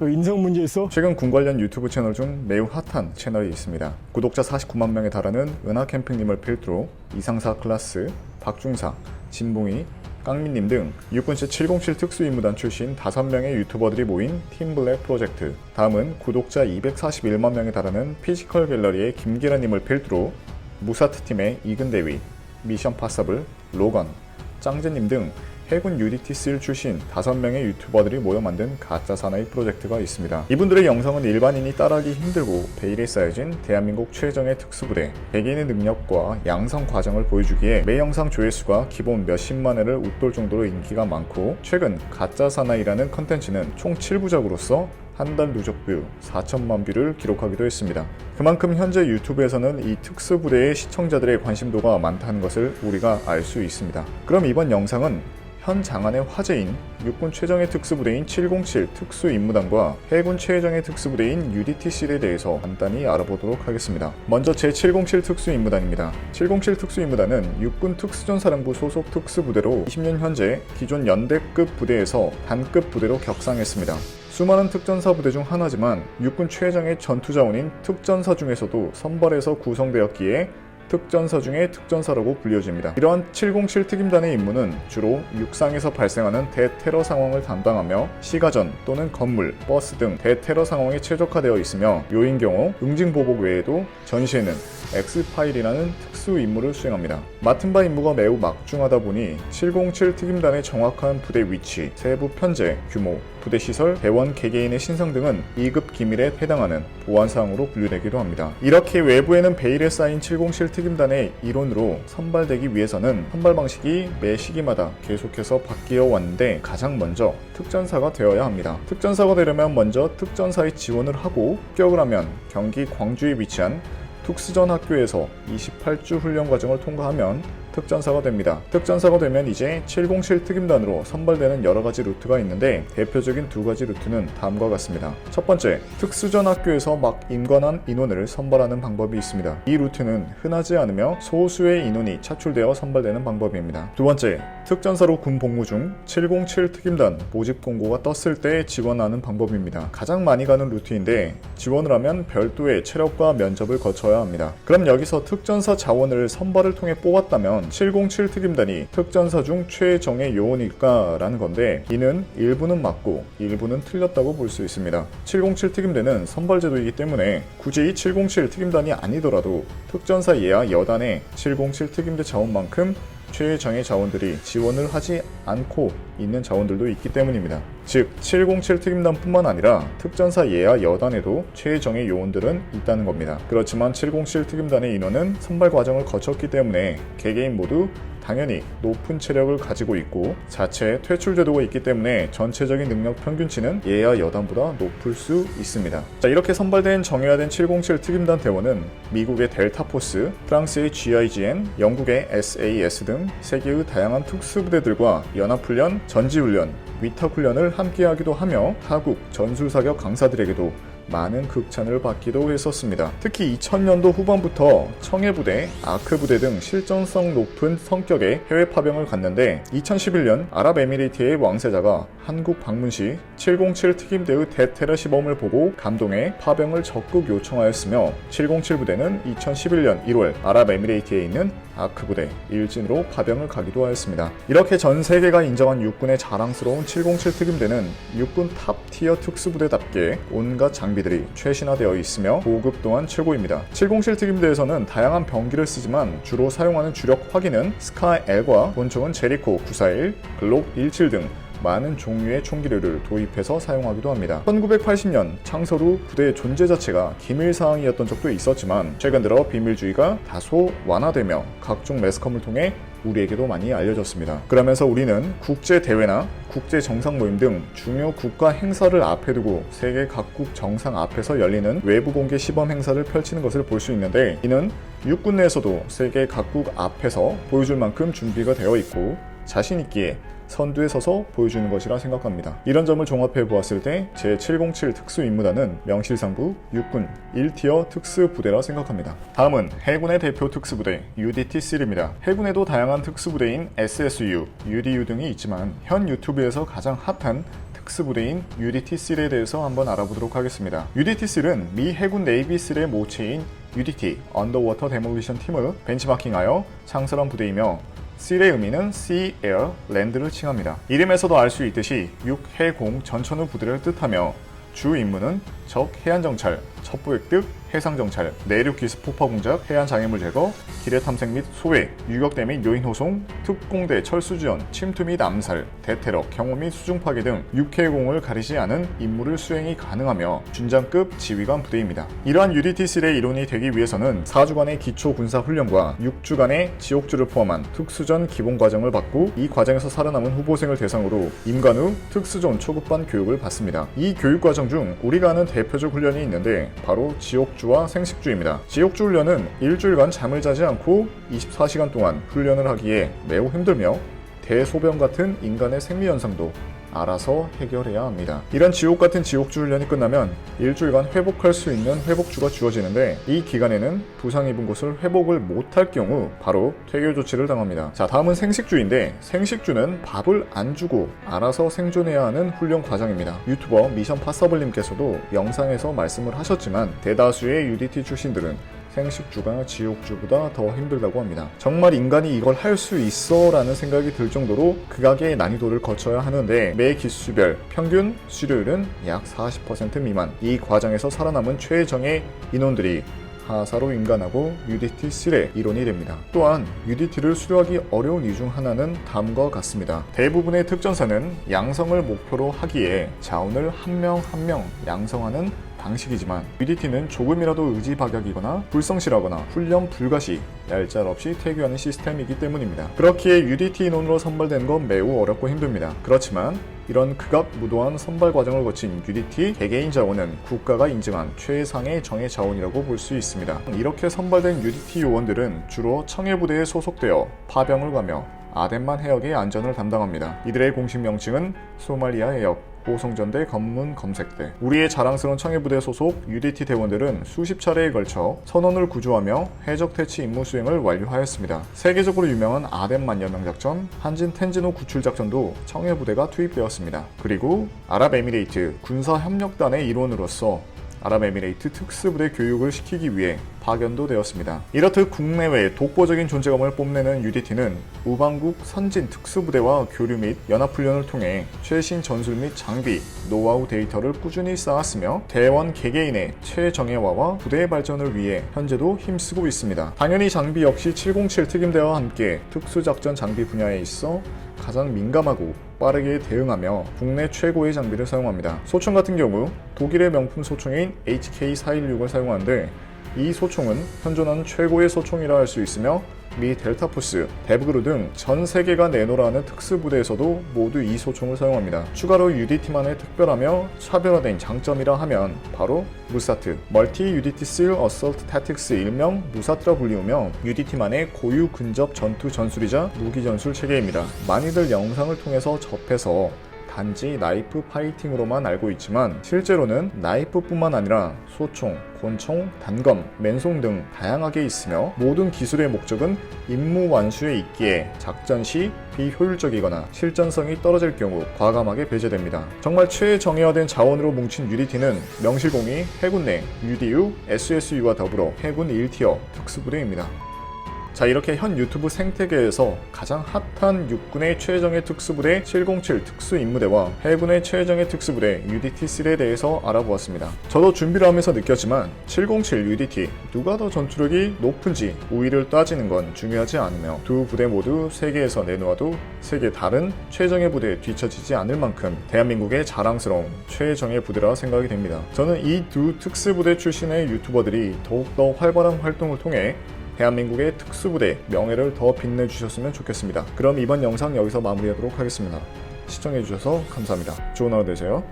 너 인성 문제 있어? 최근 군 관련 유튜브 채널 중 매우 핫한 채널이 있습니다. 구독자 49만 명에 달하는 은하 캠핑님을 필두로 이상사 클라스, 박중사, 진봉이, 깡민님 등 육군시 707 특수임무단 출신 5명의 유튜버들이 모인 팀블랙 프로젝트. 다음은 구독자 241만 명에 달하는 피지컬 갤러리의 김기라님을 필두로 무사트 팀의 이근대위, 미션 파서블, 로건, 짱제님 등 해군 UDT-3 출신 5명의 유튜버들이 모여 만든 가짜 사나이 프로젝트가 있습니다. 이분들의 영상은 일반인이 따라하기 힘들고 베일에 쌓여진 대한민국 최정의 특수부대, 개개인의 능력과 양성 과정을 보여주기에 매 영상 조회수가 기본 몇십만 회를 웃돌 정도로 인기가 많고 최근 가짜 사나이라는 컨텐츠는 총 7부작으로서 한달 누적 뷰 4천만 뷰를 기록하기도 했습니다. 그만큼 현재 유튜브에서는 이 특수부대의 시청자들의 관심도가 많다는 것을 우리가 알 수 있습니다. 그럼 이번 영상은 현 장안의 화제인 육군 최정예 특수부대인 707 특수임무단과 해군 최정예 특수부대인 UDT-C에 대해서 간단히 알아보도록 하겠습니다. 먼저 제707 특수임무단입니다. 707 특수임무단은 육군 특수전사령부 소속 특수부대로 20년 현재 기존 연대급 부대에서 단급 부대로 격상했습니다. 수많은 특전사 부대 중 하나지만 육군 최정의 전투 자원인 특전사 중에서도 선발해서 구성되었기에 특전사 중의 특전사라고 불려집니다. 이러한 707 특임단의 임무는 주로 육상에서 발생하는 대테러 상황을 담당하며 시가전 또는 건물, 버스 등 대테러 상황에 최적화되어 있으며 요인 경우 응징 보복 외에도 전시에는 엑스파일이라는 특수 임무를 수행합니다. 맡은 바 임무가 매우 막중하다 보니 707 특임단의 정확한 부대 위치, 세부 편제, 규모, 부대 시설, 대원 개개인의 신상 등은 2급 기밀에 해당하는 보안 사항으로 분류되기도 합니다. 이렇게 외부에는 베일에 쌓인 707 특임단의 일원으로 선발되기 위해서는 선발 방식이 매 시기마다 계속해서 바뀌어 왔는데 가장 먼저 특전사가 되어야 합니다. 특전사가 되려면 먼저 특전사에 지원을 하고 합격을 하면 경기 광주에 위치한 특수전 학교에서 28주 훈련 과정을 통과하면 특전사가 됩니다. 특전사가 되면 이제 707 특임단으로 선발되는 여러 가지 루트가 있는데 대표적인 두 가지 루트는 다음과 같습니다. 첫 번째, 특수전 학교에서 막 임관한 인원을 선발하는 방법이 있습니다. 이 루트는 흔하지 않으며 소수의 인원이 차출되어 선발되는 방법입니다. 두 번째, 특전사로 군 복무 중 707 특임단 모집 공고가 떴을 때 지원하는 방법입니다. 가장 많이 가는 루트인데 지원을 하면 별도의 체력과 면접을 거쳐야 합니다. 그럼 여기서 특전사 자원을 선발을 통해 뽑았다면 707 특임단이 특전사 중 최정의 요원일까라는 건데 이는 일부는 맞고 일부는 틀렸다고 볼 수 있습니다. 707 특임대는 선발제도이기 때문에 굳이 707 특임단이 아니더라도 특전사 예하 여단의 707 특임대 자원만큼 최정의 자원들이 지원을 하지 않고 있는 자원들도 있기 때문입니다. 즉, 707 특임단뿐만 아니라 특전사 예하 여단에도 최정의 요원들은 있다는 겁니다. 그렇지만 707 특임단의 인원은 선발 과정을 거쳤기 때문에 개개인 모두 당연히 높은 체력을 가지고 있고 자체 퇴출 제도가 있기 때문에 전체적인 능력 평균치는 예하 여단보다 높을 수 있습니다. 자 이렇게 선발된 정예화된 707 특임단 대원은 미국의 델타 포스, 프랑스의 GIGN, 영국의 SAS 등 세계의 다양한 특수부대들과 연합훈련, 전지훈련, 위탁훈련을 함께하기도 하며 타국 전술사격 강사들에게도 많은 극찬을 받기도 했었습니다. 특히 2000년도 후반부터 청해부대, 아크부대 등 실전성 높은 성격의 해외 파병을 갔는데 2011년 아랍에미리트의 왕세자가 한국 방문 시 707 특임대의 대테러 시범을 보고 감동해 파병을 적극 요청하였으며 707 부대는 2011년 1월 아랍에미리트에 있는 아크부대 일진으로 파병을 가기도 하였습니다. 이렇게 전 세계가 인정한 육군의 자랑스러운 707 특임대는 육군 탑티어 특수부대답게 온갖 장비들이 최신화되어 있으며 보급 또한 최고입니다. 707 특임대에서는 다양한 병기를 쓰지만 주로 사용하는 주력 화기는 스카 L과 본총은 제리코 941, 글록 17 등 많은 종류의 총기류를 도입해서 사용하기도 합니다. 1980년 창설 후 부대의 존재 자체가 기밀 사항이었던 적도 있었지만 최근 들어 비밀주의가 다소 완화되며 각종 매스컴을 통해 우리에게도 많이 알려졌습니다. 그러면서 우리는 국제 대회나 국제 정상 모임 등 중요 국가 행사를 앞에 두고 세계 각국 정상 앞에서 열리는 외부 공개 시범 행사를 펼치는 것을 볼 수 있는데 이는 육군 내에서도 세계 각국 앞에서 보여줄 만큼 준비가 되어 있고 자신 있기에 선두에 서서 보여주는 것이라 생각합니다. 이런 점을 종합해 보았을 때 제707 특수임무단은 명실상부 육군 1티어 특수부대라 생각합니다. 다음은 해군의 대표 특수부대 UDT-3입니다. 해군에도 다양한 특수부대인 SSU, UDU 등이 있지만 현 유튜브에서 가장 핫한 특수부대인 UDT-C에 대해서 한번 알아보도록 하겠습니다. UDT-C는 미 해군 네이비-C의 모체인 UDT 언더워터 데몰리션 팀을 벤치마킹하여 창설한 부대이며 C의 의미는 Sea, Air, Land를 칭합니다. 이름에서도 알 수 있듯이 육, 해, 공, 전천후 부대를 뜻하며 주 임무는 적 해안 정찰, 첩보 획득, 해상 정찰, 내륙 기습 폭파 공작, 해안 장애물 제거, 기뢰 탐색 및 소외, 유격대 및 요인 호송, 특공대 철수 지원, 침투 및 암살, 대테러, 경호 및 수중 파괴 등 육해공을 가리지 않은 임무를 수행이 가능하며 준장급 지휘관 부대입니다. 이러한 UDT-C의 이론이 되기 위해서는 4주간의 기초 군사 훈련과 6주간의 지옥주를 포함한 특수전 기본 과정을 받고 이 과정에서 살아남은 후보생을 대상으로 임관 후 특수전 초급반 교육을 받습니다. 이 교육 과정 중 우리가 아는 대표적 훈련이 있는데 바로 지옥주와 생식주입니다. 지옥주 훈련은 일주일간 잠을 자지 않고 24시간 동안 훈련을 하기에 매우 힘들며 대소변 같은 인간의 생리 현상도 알아서 해결해야 합니다. 이런 지옥 같은 지옥주 훈련이 끝나면 일주일간 회복할 수 있는 회복주가 주어지는데 이 기간에는 부상 입은 곳을 회복을 못할 경우 바로 퇴교 조치를 당합니다. 자, 다음은 생식주인데 생식주는 밥을 안 주고 알아서 생존해야 하는 훈련 과정입니다. 유튜버 미션 파서블님께서도 영상에서 말씀을 하셨지만 대다수의 UDT 출신들은 생식주가 지옥주보다 더 힘들다고 합니다. 정말 인간이 이걸 할 수 있어 라는 생각이 들 정도로 극악의 난이도를 거쳐야 하는데 매 기수별 평균 수료율은 약 40% 미만 이 과정에서 살아남은 최정의 인원들이 하사로 인간하고 UDT 실의 이론이 됩니다. 또한 UDT를 수료하기 어려운 이유 중 하나는 다음과 같습니다. 대부분의 특전사는 양성을 목표로 하기에 자원을 한 명 한 명 양성하는 방식이지만 UDT는 조금이라도 의지 박약이거나 불성실하거나 훈련 불가시, 얄짤 없이 퇴교하는 시스템이기 때문입니다. 그렇기에 UDT 인원으로 선발되는 건 매우 어렵고 힘듭니다. 그렇지만 이런 극악무도한 선발 과정을 거친 UDT 개개인 자원은 국가가 인증한 최상의 정예 자원이라고 볼 수 있습니다. 이렇게 선발된 UDT 요원들은 주로 청해부대에 소속되어 파병을 가며 아덴만 해역의 안전을 담당합니다. 이들의 공식 명칭은 소말리아 해역 호송전대 검문 검색대 우리의 자랑스러운 청해부대 소속 UDT 대원들은 수십 차례에 걸쳐 선원을 구조하며 해적 퇴치 임무 수행을 완료하였습니다. 세계적으로 유명한 아덴 만여명 작전, 한진 텐진호 구출 작전도 청해부대가 투입되었습니다. 그리고 아랍에미레이트 군사협력단의 일원으로서 아랍에미레이트 특수부대 교육을 시키기 위해 파견도 되었습니다. 이렇듯 국내외 독보적인 존재감을 뽐내는 UDT는 우방국 선진 특수부대와 교류 및 연합훈련을 통해 최신 전술 및 장비, 노하우 데이터를 꾸준히 쌓았으며 대원 개개인의 최정예화와 부대의 발전을 위해 현재도 힘쓰고 있습니다. 당연히 장비 역시 707 특임대와 함께 특수작전 장비 분야에 있어 가장 민감하고 빠르게 대응하며 국내 최고의 장비를 사용합니다. 소총 같은 경우 독일의 명품 소총인 HK416을 사용하는데 이 소총은 현존하는 최고의 소총이라 할 수 있으며 미 델타포스, 데브그루 등 전 세계가 내노라는 특수부대에서도 모두 이 소총을 사용합니다. 추가로 UDT만의 특별하며 차별화된 장점이라 하면 바로 무사트, 멀티 UDT 실 어설트 타틱스 일명 무사트라 불리우며 UDT만의 고유 근접 전투 전술이자 무기 전술 체계입니다. 많이들 영상을 통해서 접해서 단지 나이프 파이팅으로만 알고 있지만 실제로는 나이프뿐만 아니라 소총, 권총, 단검, 맨송 등 다양하게 있으며 모든 기술의 목적은 임무 완수에 있기에 작전 시 비효율적이거나 실전성이 떨어질 경우 과감하게 배제됩니다. 정말 최정예화된 자원으로 뭉친 UDT는 명실공히 해군 내 UDU, SSU와 더불어 해군 1티어 특수부대입니다. 자 이렇게 현 유튜브 생태계에서 가장 핫한 육군의 최정예 특수부대 707 특수임무대와 해군의 최정예 특수부대 UDT-3에 대해서 알아보았습니다. 저도 준비를 하면서 느꼈지만 707 UDT 누가 더 전투력이 높은지 우위를 따지는 건 중요하지 않으며 두 부대 모두 세계에서 내놓아도 세계 다른 최정예 부대에 뒤처지지 않을 만큼 대한민국의 자랑스러운 최정예 부대라 생각이 됩니다. 저는 이 두 특수부대 출신의 유튜버들이 더욱더 활발한 활동을 통해 대한민국의 특수부대 명예를 더 빛내주셨으면 좋겠습니다. 그럼 이번 영상 여기서 마무리하도록 하겠습니다. 시청해주셔서 감사합니다. 좋은 하루 되세요.